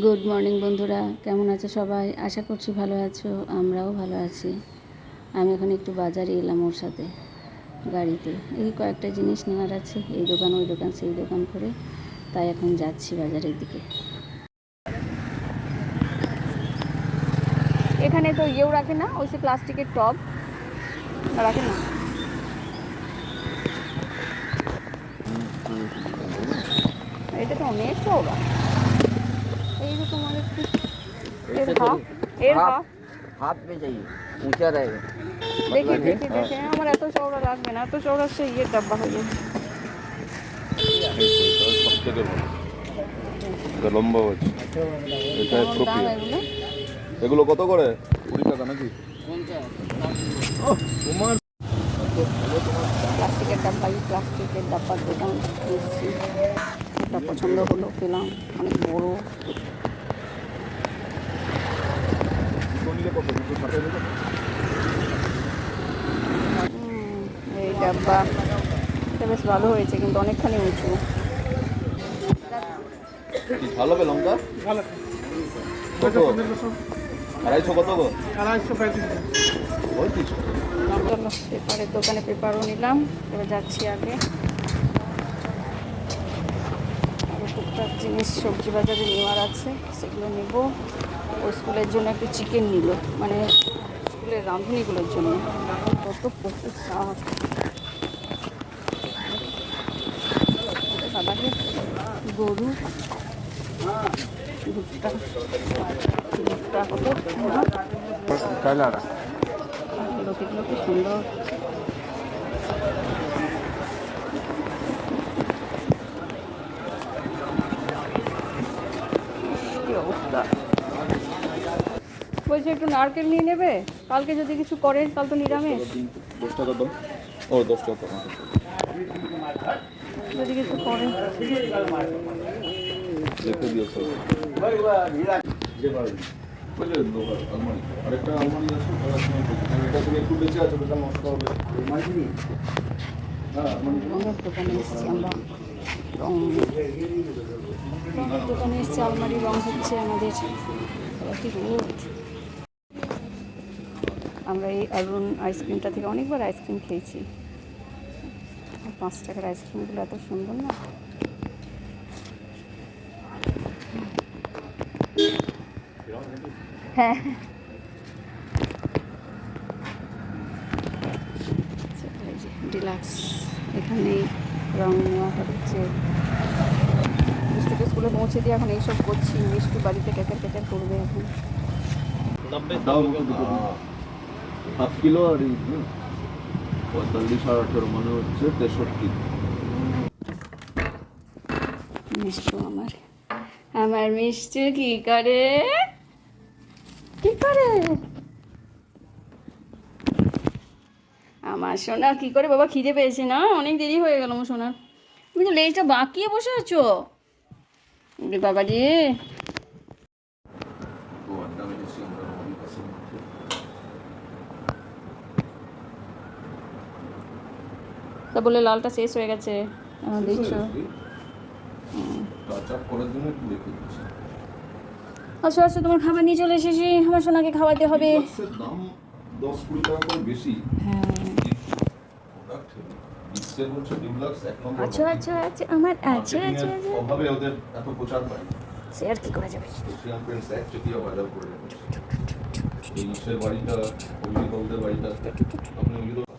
Good morning বন্ধুরা। কেমন আছো সবাই? আশা করছি ভালো আছো, আমরাও ভালো আছি। আমি এখন একটু বাজারে এলাম ওর সাথে, গাড়িতে। এই কয়েকটা জিনিস নেওয়ার আছে, এই দোকান, ওই দোকান, সেই দোকান করে তাই এখন যাচ্ছি বাজারের দিকে। এখানে তো ইয়েও রাখে না, ওই সে প্লাস্টিকের টব, রাখে না। এটা তো অনেক চওড়া এই যে তোমার একটু এর হাফ এর হাফ हाथ में चाहिए ऊंचा रहेगा দেখি দেখি দেখি আমার এত চওড়া লাগবে না এত চওড়া সে ইয়ের ডাব্বা হয়ে যাবে সব থেকে ভালো এটা লম্বা হচ্ছে এটা কেমন দাম কপি এগুলো এগুলো কত করে কুড়ি টাকা নাকি প্লাস্টিকের ডাব্বা এই প্লাস্টিকের ডাব্বার দোকান এসছি একটা পছন্দ হলো পেলাম অনেক বড়। এই ডাব্বা। এটা বেশ ভালো হয়েছে কিন্তু অনেকখানি উঁচু। ভালো হবে লঙ্কা আড়াইশো কত গো? আড়াইশো পঁয়ত্রিশ পেপারের দোকানে পেপারও নিলাম এবার যাচ্ছি আগে। টুকটাক জিনিস সবজি বাজারে নেওয়ার আছে সেগুলো নেব। ও স্কুলের জন্য একটু চিকেন নিল মানে স্কুলের রাঁধুনিগুলোর জন্য। কত প্রচুর শাক সাদাকে গরু ভুট্টা ভুট্টা কত? লতিগুলো কি সুন্দর? বলছি একটু নারকেল নিয়ে নেবে? কালকে যদি কিছু করেন কাল তো নিরামিষ। দশ টাকা দাম ও দশ টাকা যদি কিছু করেন দেখে দিও লোহার আলমারি। আরেকটা আলমারি আছে ওটার সময় দেখি। এটা তুমি একটু বেঁচে আছে ওটা নষ্ট হবে। হ্যাঁ দোকানে এসেছি রং। দোকানে এসেছি আলমারি রং হচ্ছে আমাদের কি রোদ। আমরা এই অরুণ আইসক্রিমটা থেকে অনেকবার আইসক্রিম খেয়েছি। পাঁচ টাকার আইসক্রিমগুলো এত সুন্দর না? হ্যাঁ। ডিলাক্স, এখানেই হচ্ছে। পৌঁছে দিয়ে এখন এইসব করছি, মিষ্টি বাড়িতে ক্যাকার ক্যাকার করবে এখন। হাফ কিলো আর এই পঁয়তাল্লিশ আর আঠেরো মানে হচ্ছে তেষট্টি। মিষ্টু আমার আমার মিষ্টু কি করে? কি করে? আমার সোনা কি করে? বাবা খিদে পেয়েছে না? অনেক দেরি হয়ে গেল আমার সোনার তুমি তো লেজটা বাঁকিয়ে বসে আছো। বাবা রে ও আড্ডা মেরেছি আমরা রবি কাসের মধ্যে তা বলে লালটা শেষ হয়ে গেছে। দেখছ আচ্ছা আচ্ছা তোমার খাবার নিয়ে চলে এসেছি। আমার সোনাকে খাওয়াতে হবে। দশ কুড়ি টাকা করে বেশি। হ্যাঁ। আচ্ছা আচ্ছা আচ্ছা আমার আচ্ছা আচ্ছা আচ্ছা। অভাবে ওদের এত প্রচার পায়। সে আর কি করা যাবে? এশিয়ান পেন্টস এক চেটিয়া বাজার করে এই নিচের বাড়িটা অভিজিৎ বাবুদের বাড়িটা আপনি অভিজিৎ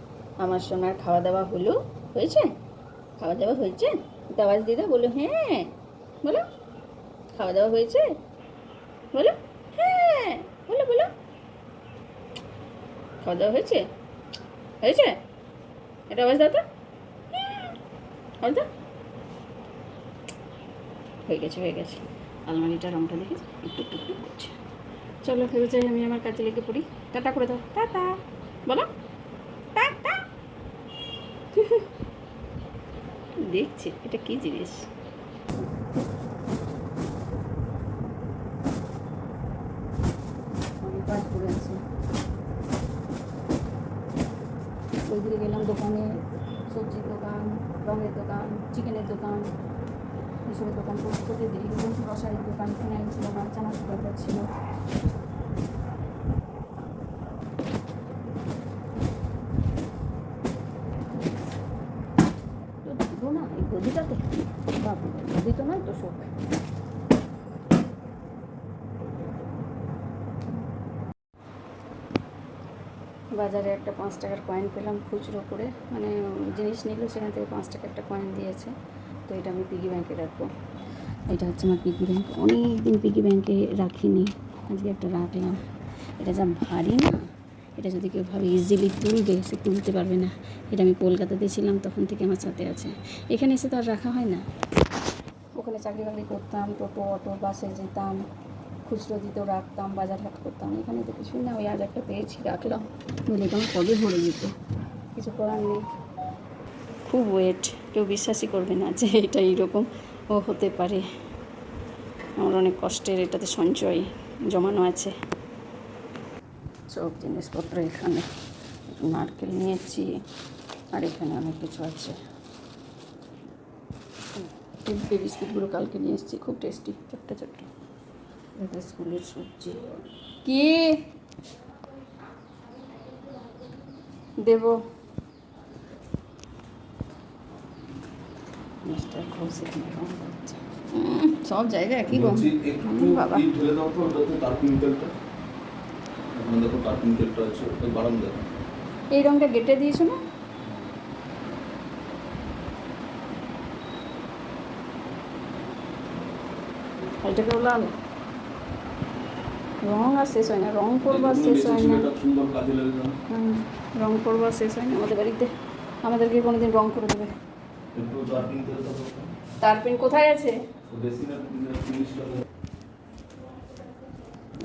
আমার সোনার খাওয়া দাওয়া হলো? হয়েছে? খাওয়া দাওয়া হয়েছে? তো আওয়াজ দিদা বলো হ্যাঁ। বলো, খাওয়া দাওয়া হয়েছে? বলো হ্যাঁ। বলো বলো, খাওয়া দাওয়া হয়েছে? হয়েছে? এটা আওয়াজ দাও তো। হ্যাঁ। দাও। হয়ে গেছে হয়ে গেছে। আলমারিটা রংটা দেখে একটু একটু করছে। চলো, এবার যাই, আমি আমার কাজে লেগে পড়ি। টাটা করে দাও। টাটা। বলো। দেখছি, এটা কি জিনিস? আছে। গেলাম দোকানে, সবজির দোকান, রঙের দোকান চিকেনের দোকান এসবের দোকান করতে করতে দেরি গেছে রসায়ের দোকান ফিনাইল ছিল। না বাজারে একটা পাঁচ টাকার কয়েন পেলাম খুচরো করে। মানে জিনিস নিল, সেখান থেকে পাঁচ টাকা একটা কয়েন দিয়েছে। তো এটা আমি পিগি ব্যাংকে রাখব। এটা হচ্ছে আমার পিগি ব্যাংক অনেক দিন পিগি ব্যাংকে রাখিনি। আজকে একটা রাখলাম। এটা যা ভারী না, এটা যদি কেউ ভাবে ইজিলি তুলবে, সে তুলতে পারবে না। এটা আমি কলকাতাতে ছিলাম তখন থেকে আমার সাথে আছে। এখানে এসে তো আর রাখা হয় না। ওখানে চাকরি বাকরি করতাম, টোটো, অটো, বাসে যেতাম। খুচরো দিতেও রাখতাম বাজার হাট করতাম এখানে তো কিছুই না ওই আজ একটা পেয়েছি রাখলাম। নইলে তো আমার কবে ভরে যেত কিছু করার নেই। খুব ওয়েট কেউ বিশ্বাসই করবে না যে এটা এইরকম ও হতে পারে। আমার অনেক কষ্টের এটাতে সঞ্চয় জমানো আছে। সব জিনিসপত্র এখানে নারকেল নিয়েছি আর এখানে অনেক কিছু আছে। বিস্কিটগুলো কালকে নিয়ে এসেছি খুব টেস্টি ছোট্ট ছোট্ট এটা স্কুলের সবজি কি? দেব। মিস্টার ঘোষ এখানে রং করছে সব জায়গায় একই বাবা। ঢেলে দাও তো ওটাতে ওখানে দেখো আছে ওই বারাম দেখো এই রংটা গেটে দিয়েছ না? এটাকেও লাল? রং আর শেষ হয় না রং করব আর শেষ হয় না রং করব আর শেষ হয় না আমাদের বাড়িতে আমাদেরকে কোনোদিন রং করে দেবে। তার পিন কোথায় আছে?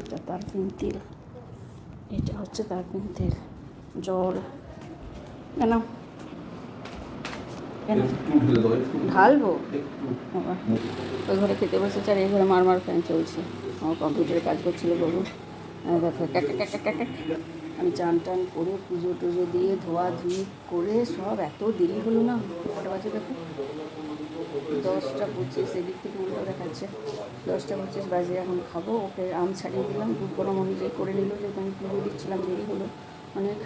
এটা তার পিন তেল। এটা হচ্ছে তার পিন তেল। জল। কেন কেন একটু ঢেলে দাও একটু ঢালবো? ওই ঘরে খেতে বসেছে আর এই ঘরে মার মার ফ্যান চলছে। আমার কম্পিউটারে কাজ করছিল বাবু। দেখো। আমি চান টান করে পুজো টুজো দিয়ে ধোয়া ধুই করে সব এত দেরি হলো না? কটা বাজে দেখো? দশটা পঁচিশ এদিক থেকে উল্টো দেখাচ্ছে। দশটা পঁচিশ বাজে এখন খাব। ওকে আম ছাড়িয়ে দিলাম। দুধ গরম অনুযায়ী করে নিল যেহেতু আমি পুজো দিচ্ছিলাম দেরি হলো অনেক।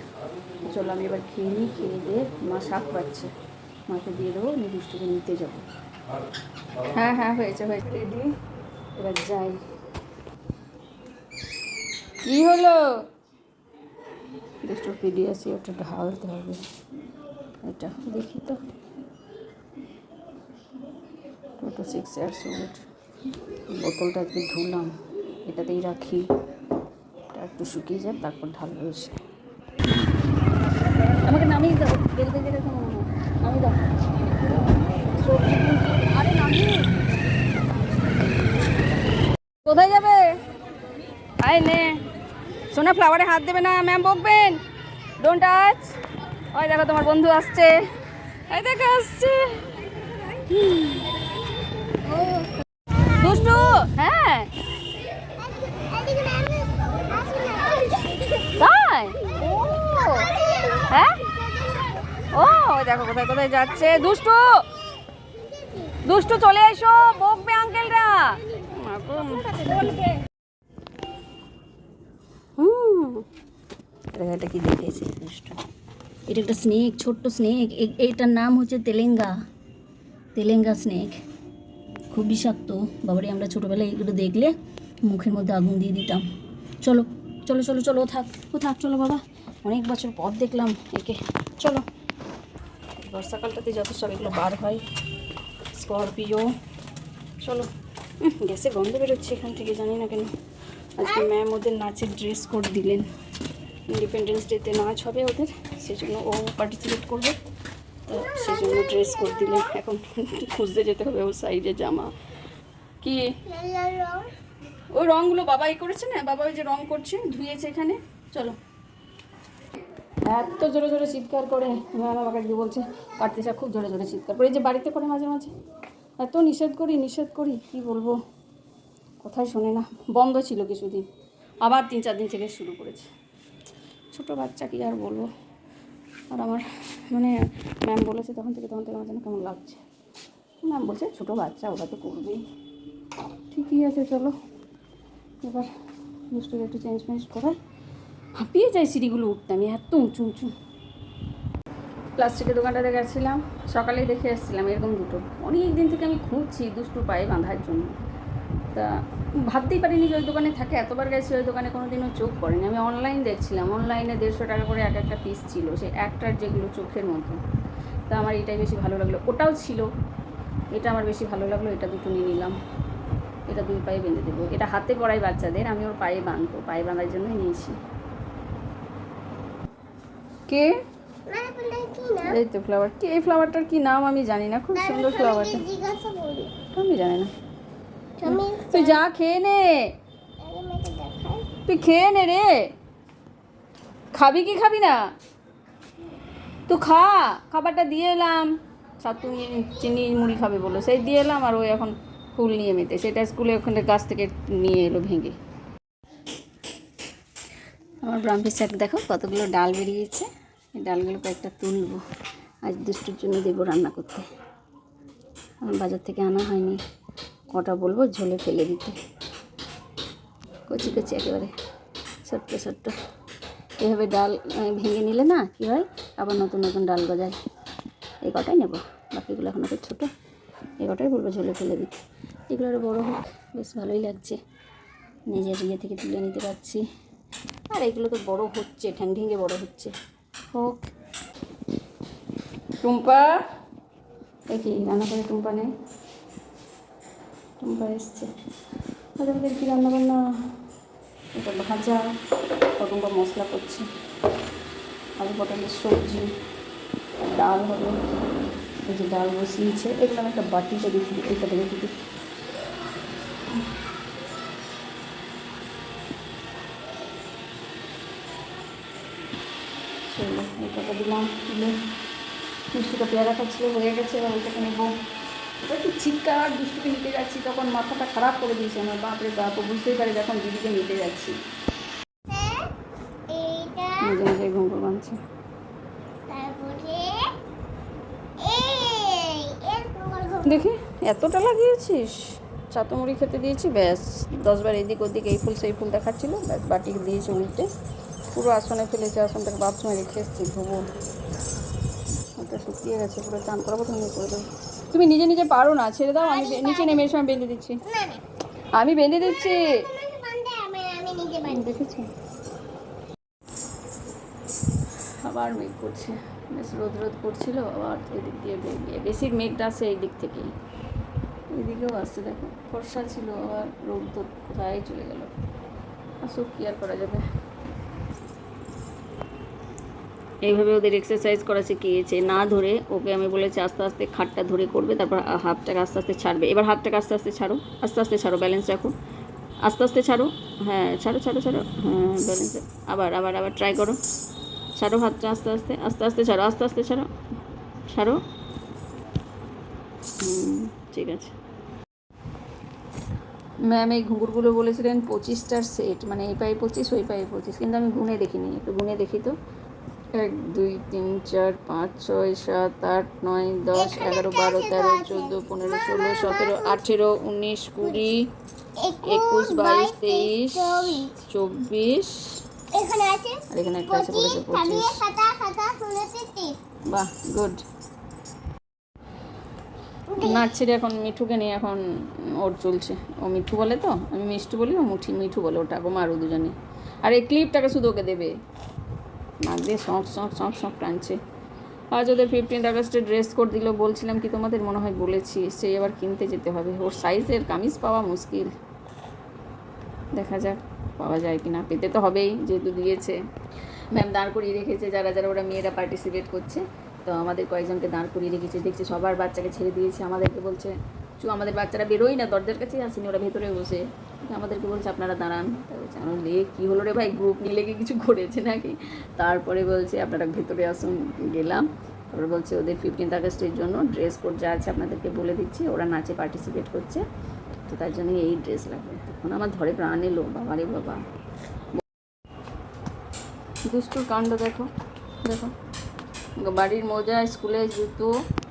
চলো আমি এবার খেয়ে নিই খেয়ে দিয়ে মা শাক পাচ্ছে। মাকে দিয়ে দেবো নিয়ে দুষ্টুকে নিতে যাব। হ্যাঁ হ্যাঁ হয়েছে হয়েছে। রেডি? এবার যাই। কি হলো? দুটো পিডিয়াসি ওটা ঢালতে হবে। এটা দেখি তো। টোটো সিক্স ইয়ার্স ওল্ড বোতলটা আজকে ধুলাম। এটাতেই রাখি। এটা একটু শুকিয়ে যায় তারপর ঢালবো এসে। আমাকে নামিয়ে দাও। বেল বেজে কোথায় যাবে? আয় নে। সোনা ফ্লাওয়ারে হাত দেবে না ম্যাম বকবেন। ডোন্ট টাচ ওই দেখো, তোমার বন্ধু আসছে। এই দেখো, আসছে। দুষ্টু হ্যাঁ। হ্যাঁ? ও, দেখো কোথায় কোথায় যাচ্ছে। দুষ্টু দুষ্টু চলে এসো, বকবে আঙ্কেলরা এটা কি দেখেছে, দুষ্টু। এটা একটা স্নেক ছোট্ট স্নেক এইটার নাম হচ্ছে তেলেঙ্গা। তেলেঙ্গা স্নেক খুব বিষাক্ত। বাবারে, আমরা ছোটোবেলায় এগুলো দেখলে মুখের মধ্যে আগুন দিয়ে দিতাম। চলো চলো চলো চলো থাক, ও থাক, চলো বাবা। অনেক বছর পর দেখলাম একে। চলো। বর্ষাকালটাতে যত সব এগুলো বার হয় স্করপিও। চলো গ্যাসে গন্ধ বেরোচ্ছে এখান থেকে জানি না কেন। আজকে ম্যাম ওদের নাচের ড্রেস কোড দিলেন। ইন্ডিপেন্ডেন্স ডেতে নাচ হবে ওদের সেজন্য ও পার্টিসিপেট করবে। তো সেজন্য ড্রেস কোড দিলেন। এখন খুঁজতে যেতে হবে ওর সাইডে জামা। কি? ওই রঙগুলো বাবাই করেছে না? বাবা ওই যে রং করছে ধুয়েছে এখানে। চলো। এত জোরে জোরে চিৎকার করে আমাকে একদিন বলছে কার্তিসা খুব জোরে জোরে চিৎকার করে। এই যে বাড়িতে করে মাঝে মাঝে, এত নিষেধ করি নিষেধ করি, কি বলব? কোথায় শোনে না, বন্ধ ছিল কিছুদিন, আবার তিন চার দিন থেকে শুরু করেছে। ছোটো বাচ্চা কি আর বলব? আর আমার মানে ম্যাম বলেছে তখন থেকে তখন থেকে আমার যেন কেমন লাগছে। ম্যাম বলছে, ছোটো বাচ্চা, ওরা তো করবেই। ঠিকই আছে, চলো। এবার দুষ্টুকে একটু চেঞ্জ ফেঞ্জ করে হাঁপিয়ে যাই সিঁড়িগুলো উঠতে, আমি এত উঁচু উঁচু। প্লাস্টিকের দোকানটাতে গেছিলাম, সকালেই দেখে এসেছিলাম এরকম দুটো। অনেক দিন থেকে আমি খুঁজছি দুষ্টু পায়ে বাঁধার জন্য। তা ভাবতেই পারিনি যে ওই দোকানে থাকে, এতবার গেছি ওই দোকানে কোনো দিনও চোখ পড়েনি। আমি অনলাইন দেখছিলাম অনলাইনে দেড়শো টাকা করে এক একটা পিস ছিল, সে একটার যেগুলো চোখের মতো তা আমার এটাই বেশি ভালো লাগল। ওটাও ছিল, এটা আমার বেশি ভালো লাগল, এটা দুটো নিয়ে নিলাম। এটা দুই পায়ে বেঁধে দেবো। এটা হাতে পড়াই বাচ্চাদের, আমি ওর পায়ে বাঁধবো, পায়ে বাঁধার জন্যই নিয়েছি। কে? এই তো ফ্লাওয়ার কি এই ফ্লাওয়ারটার কি নাম আমি জানি না, খুব সুন্দর ফ্লাওয়ারটা আমি জানি না। তুই যা খেয়ে নে। তুই খেয়ে নে রে। খাবি কি খাবি না? তুই খা। খাবারটা দিয়ে এলাম। ছাতু, চিনি মুড়ি খাবে বলো সেই দিয়ে এলাম আর ওই এখন ফুল নিয়ে মেতে। সেটা স্কুলে ওখানে গাছ থেকে নিয়ে এলো ভেঙে। আমার ব্রাহ্মী শাক দেখো কতগুলো ডাল বেরিয়েছে। এই ডালগুলো কয়েকটা তুলবো। আজ দুষ্টুর জন্য দেবো রান্না করতে। আমার বাজার থেকে আনা হয়নি। কটা বলব? ঝোলে ফেলে দিতে। কচি কচি একেবারে। ছোট্ট ছোট্ট। এভাবে ডাল ভেঙে নিলে না কী হয়? আবার নতুন নতুন ডাল গজায়। এই কটাই নেব। বাকিগুলো এখন তো ছোটো। এই কটাই বলব ঝোলে ফেলে দিতে। এগুলো আরও বড়ো হোক। বেশ ভালোই লাগছে। নিজের ইয়ে থেকে তুলে নিতে পারছি। আর এগুলো তো বড় হচ্ছে। ঠ্যাং ঠেঙ্গে বড় হচ্ছে। হোক। টুম্পা? দেখি রান্না করে টুম্পা নেই। টুম্পা এসছে। আমাদের কী রান্না বান্না এটা ভাজা। পটলটা মশলা করছি। আলু পটলের সবজি ডাল হবে। এই যে ডাল বসিয়েছে। এগুলো একটা বাটিতে দেখি এইটা দেখি দিই। দিলাম দিলে মিষ্টিটা পেয়ারা খাচ্ছিল হয়ে গেছে এবার ওইটাকে নেব। একটু চিৎকার দুষ্টুকে নিতে যাচ্ছি তখন মাথাটা খারাপ করে দিয়েছে আমার বাপরে বাপ বুঝতেই পারে যখন দিদিকে নিতে যাচ্ছি। নিজে নিজে ঘুমপুর বাঁধছে। দেখি এতটা লাগিয়েছিস? চাতুমুড়ি খেতে দিয়েছি ব্যাস। দশবার এদিক ওদিক এই ফুল সেই ফুল দেখাচ্ছিল ব্যাস বাটি দিয়েছে উল্টে পুরো আসনে ফেলেছে আসনটাকে বাথরুমে রেখে এসেছি ধোবো ওটা শুকিয়ে গেছে, পুরো চান করাবো তুমি করে দেবো তুমি নিজে নিজে পারো না, ছেড়ে দাও, আমি নিচে নেমে আমি বেঁধে দিচ্ছি। আমি বেঁধে দিচ্ছি। দেখেছি। আবার মেঘ করছে। বেশ রোদ রোদ করছিল, আবার এদিক দিয়ে বেশি মেঘটা আসে এই দিক থেকেই। এদিকেও আসছে, দেখো। ফর্সা ছিল, আবার রোদ তো কোথায় চলে গেল। আসুক, কি আর করা যাবে। এইভাবে ওদের এক্সারসাইজ করা শিখিয়েছে। না ধরে ওকে আমি বলেছি, আস্তে আস্তে খাটটা ধরে করবে, তারপর হাতটাকে আস্তে আস্তে ছাড়বে। এবার হাতটাকে আস্তে আস্তে ছাড়ো, আস্তে আস্তে ছাড়ো ব্যালেন্স রাখো। আস্তে আস্তে ছাড়ো হ্যাঁ ছাড়ো ছাড়ো ছাড়ো হ্যাঁ ব্যালেন্স আবার আবার আবার ট্রাই করো। ছাড়ো হাতটা আস্তে আস্তে আস্তে আস্তে ছাড়ো, আস্তে আস্তে ছাড়ো ছাড়ো। ঠিক আছে। ম্যাম, এই ঘুঙুরগুলো বলেছিলেন পঁচিশটার সেট মানে এই পায়ে পঁচিশ, ওই পায়ে পঁচিশ, কিন্তু আমি গুনে দেখিনি, একটু গুনে দেখি তো। এক দুই তিন চার পাঁচ ছয় সাত আট নয় দশ এগারো বারো তেরো চোদ্দ পনেরো ষোলো সতেরো আঠেরো উনিশ কুড়ি একুশ বাইশ তেইশ চব্বিশ। আর এখানে একটা আছে বলেছে পঁচিশ বাহ গুড। নাচ ছেড়ে এখন মিঠুকে নিয়ে এখন ওর চলছে। ও মিঠু বলে তো? আমি মিষ্টি বলি ও মুঠি মিঠু বলে ওটা গো মারু দুজনে আর এই ক্লিপটাকে শুধু ওকে দেবে। নাক দিয়ে শখ শখ শখ টানছে। আজ ওদের ফিফটিন্থ আগস্টে ড্রেস কোড দিল, বলছিলাম কি তোমাদের মনে হয় বলেছি, সে এবার কিনতে যেতে হবে। ওর সাইজের কামিজ পাওয়া মুশকিল। দেখা যাক, পাওয়া যায় কি না পেতে তো হবেই, যেহেতু দিয়েছে। ম্যাম দাঁড় করিয়ে রেখেছে, যারা যারা ওরা মেয়েরা পার্টিসিপেট করছে। তো আমাদের কয়েকজনকে দাঁড় করিয়ে রেখেছে। দেখছে সবার বাচ্চাকে ছেড়ে দিয়েছে। আমাদেরকে বলছে চু আমাদের বাচ্চারা বেরোই না, দরজার কাছেই আসেনি ওরা ভেতরে বসে। আমাদেরকে বলছে, আপনারা দাঁড়ান। তা বলছে আমার লে কী হলো রে ভাই? গ্রুপ মিলে কি কিছু করেছে নাকি? তারপরে বলছে, আপনারা ভেতরে আসুন। গেলাম। তারপরে বলছে, ওদের ফিফটিন্থ আগস্টের জন্য ড্রেস কোড যা আছে আপনাদেরকে বলে দিচ্ছি, ওরা নাচে পার্টিসিপেট করছে। তো তার জন্য এই ড্রেস লাগবে। তখন আমার ধরে প্রাণ এলো, বাবা রে বাবা। দুষ্টুর কাণ্ড দেখো দেখো। বাড়ির মোজা স্কুলে জুতো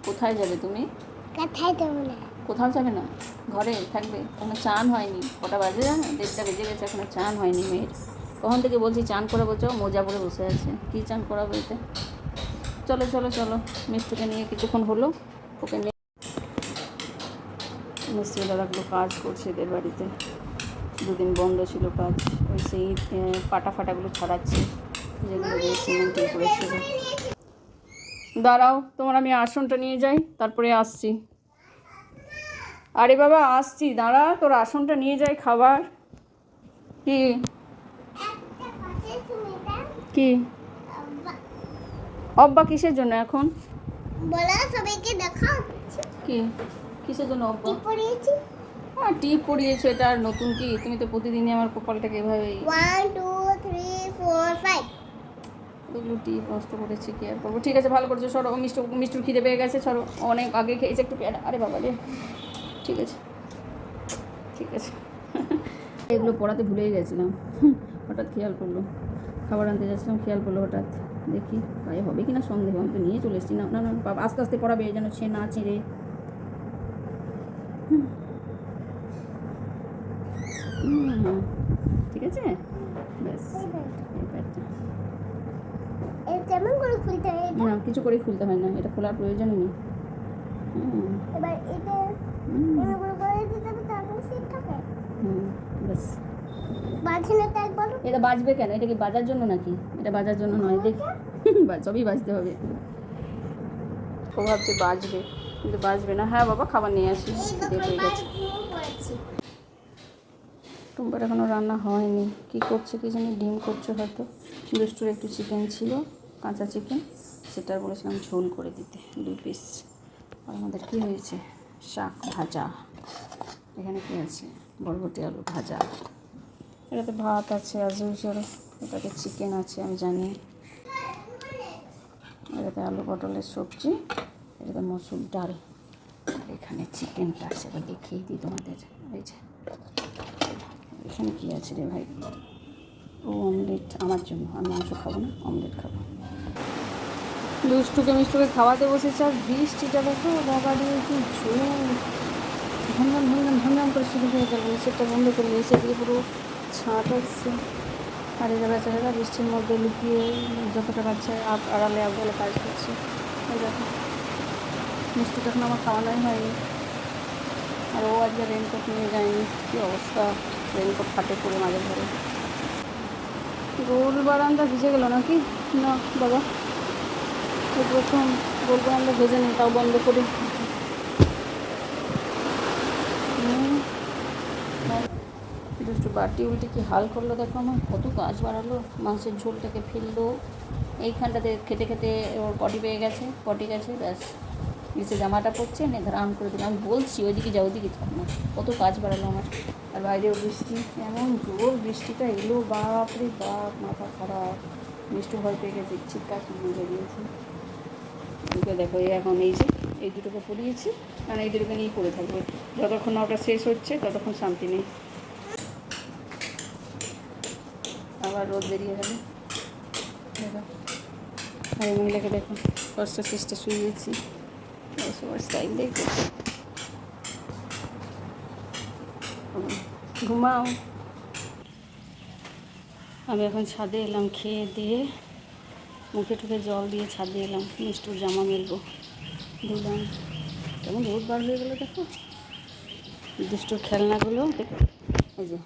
কোথায় যাবে তুমি? কোথায় দেবো না? কোথাও যাবে না। ঘরে থাকবে। এখনও চান হয়নি। কটা বাজে জানো? দেড়টা বেজে গেছে, এখনও চান হয়নি মেয়ের। কখন থেকে বলছি, চান করাবো চো মোজা পরে বসে আছে। কী চান করাবো এতে? চলো চলো চলো। মিষ্টিকে নিয়ে কিছুক্ষণ হলো। ওকে নিয়ে মিস্ত্রি দাদাগুলো কাজ করছে এদের বাড়িতে। দুদিন বন্ধ ছিল কাজ। ওই সেই পাটা ফাটাগুলো ছড়াচ্ছে, যেগুলো সিমেন্ট করেছিল। দাঁড়াও, তোমার আমি আসনটা নিয়ে যাই, তারপরে আসছি। আরে বাবা, আসছি, দাঁড়া, তোর আসনটা নিয়ে যাই খাবার। কি? কি? অব্বা কিসের জন্য এখন? বলো সবাইকে দেখাও কি? কিসের জন্য অব্বা? পড়িয়েছি আর টিপ পরিয়েছো, এটা আর নতুন কি? তুমি তো প্রতিদিনই আমার কপালটাকে এভাবেই one two three four five এগুলো টিপ নষ্ট করেছি কি আর করব? ঠিক আছে, ভালো করেছ, সরো। মিষ্টি মিষ্টির খিদে পেয়ে গেছে, সরো। অনেক আগে খেয়েছে, একটু পেয়ারা আরে বাবা রে। ঠিক আছে। ঠিক আছে। এগুলো পড়াতে ভুলেই গেছিলাম। হঠাৎ খেয়াল করল। খাবার আনতে যাচ্ছিলাম খেয়াল করল হঠাৎ। দেখি পায়ে হবে কি না সন্দেহ? আমি তো নিয়ে চলে এসেছি। না না না আস্তে আস্তে পড়াবে যেন সে না ছিঁড়ে। ঠিক আছে? ব্যাস হয়? না? কিছু করে খুলতে হয় না। এটা খোলার প্রয়োজনই নেই। এবার এটা হুম, করে করে দিতে হবে তারপরে সিট থাকে বাজে না তাই বলো। এটা বাজবে কেন? এটা কি বাজার জন্য নাকি? এটা বাজার জন্য নয় দেখ। সবই বাজতে হবে। ও ভাবছে বাজবে কিন্তু বাজবে না। হ্যাঁ বাবা খাবার নিয়ে আসি। পেয়ে গেছে। টুম্পার এখনও রান্না হয়নি। কি করছে কি জানি? ডিম করছে হয়তো। দুষ্টুর একটু চিকেন ছিল কাঁচা চিকেন সেটার বলেছিলাম ঝোল করে দিতে। দুই পিস আমাদের কি হয়েছে? শাক ভাজা। এখানে কি আছে? বরবটি আলু ভাজা। এটাতে ভাত আছে আজ ইউজুয়াল এটাতে চিকেন আছে, আমি জানি। এটাতে আলু পটলের সবজি, এটাতে মসুর ডাল। আর এখানে চিকেনটা আছে, এবার দেখিয়ে দিই তোমাদের। এই যে, এখানে কী আছে রে ভাই? ও অমলেট আমার জন্য। আমি মাংস খাব না অমলেট খাব। দুষ্টুকে মিষ্টুকে খাওয়াতে বসেছে আর বৃষ্টিটা দেখো, বাবা দিয়ে কি ঝোল। ঝমঝম ঝমঝম করে শুরু হয়ে গেল সেটা বন্ধ করে এসে দিয়ে পুরো ছাঁট আসছে আর এরা বেচারা বৃষ্টির মধ্যে লুকিয়ে যতটা বাচ্চা আড়ালে আবলে কাজ করছে। দেখো, মিষ্টিটা এখন আমার খাওয়ানোই হয়নি। আর ও আজকে রেনকোট নিয়ে যায়নি। কী অবস্থা রেনকোট ফাটে পড়ে মাঝে ধরে গোল বারান্দা ভিজে গেল নাকি? না, বাবা। প্রথম গোল আমরা ভেজে নি তাও বন্ধ করে। দুষ্টু বাটি উল্টে কি হাল করল দেখো আমার কত কাজ বাড়ালো মাংসের ঝোলটাকে ফেলল। এইখানটাতে খেতে খেতে ওর পটি পেয়ে গেছে, পটি গেছে, ব্যাস। নিচে জামাটা পরছে এনে ধারাম করে দিলাম বলছি, ওইদিকে যাও ওইদিকে যাও। না কত কাজ বাড়ালো আমার। আর বাইরেও বৃষ্টি, এমন জোর বৃষ্টিটা এলো বাপ রে বাপ, মাথা খারাপ। মিষ্টি ভয় পেয়ে গেছে, চিৎকার শুরু হয়ে গিয়েছে দেখো এই এখন এই যে, এই দুটোকে পড়িয়েছি কারণ এই দুটোকে নিয়েই পড়ে থাকবে। যতক্ষণ ওটা শেষ হচ্ছে, ততক্ষণ শান্তি নেই। আবার রোদ বেরিয়ে গেল। আর মহিলাকে দেখো, কষ্ট চেষ্টা শুয়েছি স্টাইল দেখো ঘুমাও। আমি এখন ছাদে এলাম, খেয়ে দিয়ে মুখে টুখে জল দিয়ে ছাদে এলাম মিষ্টুর জামা মেলবো। দিলাম কেমন রোদ বার হয়ে গেলো দেখো। দুষ্টুর খেলনাগুলো দেখো, এই যে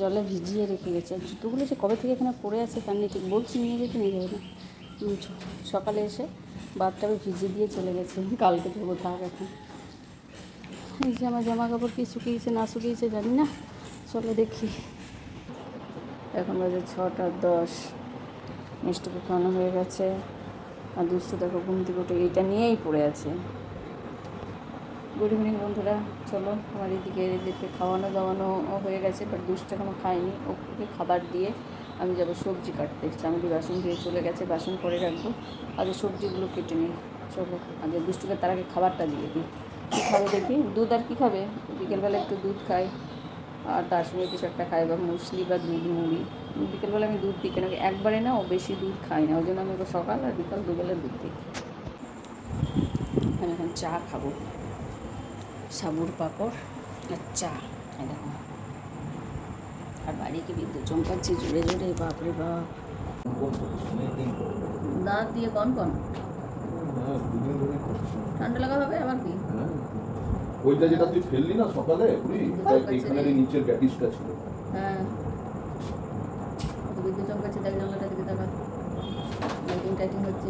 জলে ভিজিয়ে রেখে গেছি। আর জুতোগুলো যে কবে থেকে এখানে পড়ে আছে নেই, ঠিক বলছি নিয়ে যেতে, নিয়ে যাবে না। সকালে এসে বাথটাবে ভিজিয়ে দিয়ে চলে গেছে। কালকে ধোবো থাক এখন। এই যে আমার জামা কাপড় কি শুকিয়েছে, না শুকিয়েছে জানি না। চলো দেখি। এখন বাজে ছটা দশ। মিষ্টিকে খাওয়ানো হয়ে গেছে। আর দুষ্টু দেখো ঘুম থেকে উঠে এইটা নিয়েই পড়ে আছে। গুড ইভিনিং বন্ধুরা, চলো আমার এদিকে এদিকে খাওয়ানো দাওয়ানো হয়ে গেছে বাট দুষ্ট এখনও খায়নি। ওকে খাবার দিয়ে আমি যাব সবজি কাটতে। চামড়ি বাসন ধুয়ে চলে গেছে, বাসন করে রাখব। আগে সবজিগুলো কেটে নিই। চলো, আগে দুষ্টুকে তার আগে খাবারটা দিয়ে দিই। কী খাবে দেখি? দুধ আর কী খাবে? বিকেলবেলা একটু দুধ খাই আর তার সঙ্গে কিছু একটা খাই, বা মুসলি বা দুধ মুড়ি। বিকেলবেলা আমি দুধ দিই, কেন একবারে না, ও বেশি দুধ খাই না। ওই জন্য আমি সকাল আর বিকাল দুবেলা দুধ দিই। আমি এখন চা খাব। সাবুর পাঁপড় আর চা। দেখো। আর বাড়ি কি বিদ্যুৎ চমকাচ্ছে, জোরে জোরে, বাপরে বাপ। দাঁত দিয়ে কন কন। ঠান্ডা লাগা হবে আবার কি? ওইটা যেটা তুই ফেললি না সকালে বুড়ি এখানের নিচের ব্যাটিসটা ছিল। হ্যাঁ। বিদ্যুৎ চমকাচ্ছে দেখ জানলাটা দিকে দেখা লাইটিং টাইটিং হচ্ছে।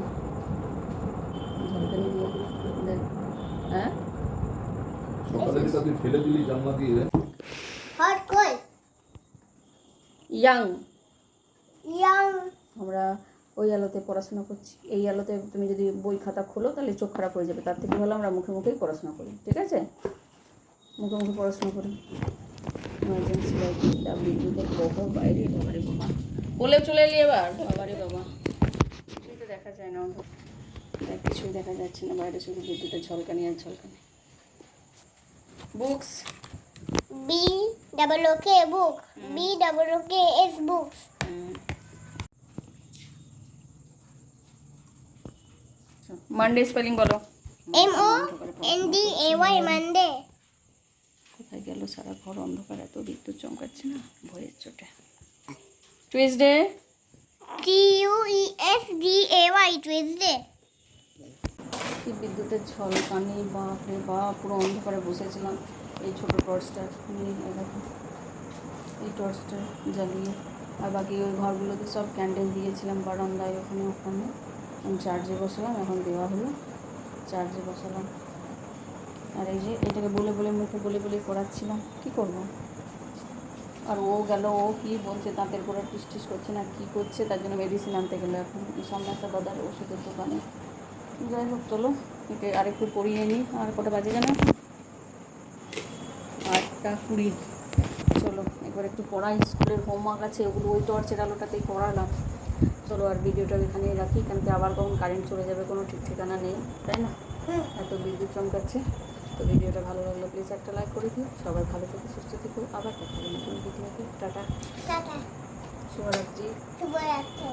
ঝলকানি দিয়ে দেখ। হ্যাঁ? সকালে যেটা তুই ফেলে দিলি জানলা দিয়ে। হট কই? ইয়াং। ইয়াং। আমরা ওই আলোতে পড়াশোনা করছি। এই আলোতে তুমি যদি বই খাতা খোলো, তাহলে চোখ খারাপ হয়ে যাবে। তার থেকে ভালো আমরা মুখে মুখেই পড়াশোনা করি, ঠিক আছে? মুখে মুখে পড়াশোনা করি। চলে এলি এবার? তো দেখা যায় না কিছুই দেখা যাচ্ছে না, বাইরে শুধু বিদ্যুতের books B double O K book B double O K S books Monday spelling বলো। M O N D A Y Monday কোথায় গেল সারা ঘর অন্ধকার এত বিদ্যুৎ চমকাচ্ছে না? ভয়ের চোটে। Tuesday T U E S D A Y Tuesday কি বিদ্যুতের ঝলকানি বাপ রে বাপ পুরো অন্ধকারে বসেছিলাম। এই ছোটো টর্চটা নিয়ে এই দেখো। এই টর্চটা জ্বালিয়ে। আর বাকি ওই ঘরগুলোতে সব ক্যান্ডেল দিয়েছিলাম বারান্দায় ওখানে ওখানে। চার্জে বসালাম, এখন দেওয়া হলো। চার্জে বসালাম। আর এই যে এটাকে বলে বলে মুখে বলে বলে করাচ্ছিলাম, কি করব? আর ও গেল, ও কি বলছে দাঁতের করে টিস করছে না, কি করছে? তার জন্য মেডিসিন আনতে গেলো এখন। সামনে একটা দাদার ওষুধের দোকানে। যাই হোক, চলো, একে আরেকটু পড়িয়ে নিই। আর কটা বাজে জানো? আটটা কুড়ি। চলো, একবার একটু পড়াই। স্কুলের হোমওয়ার্ক আছে, ওগুলো ওই টর্চের আলোটাতেই করালাম চলো আর ভিডিওটা এখানেই রাখি কারণ কি আবার কখন কারেন্ট চলে যাবে কোনো ঠিক ঠিকানা নেই তাই না? এত বিদ্যুৎ চমকাচ্ছে। তো ভিডিওটা ভালো লাগলে প্লিজ একটা লাইক করে দিও। সবাই ভালো থেকে সুস্থ থেকো। আবার দেখা হবে নতুন ভিডিওতে। টাটা। টাটা। শুভরাত্রি। শুভরাত্রি।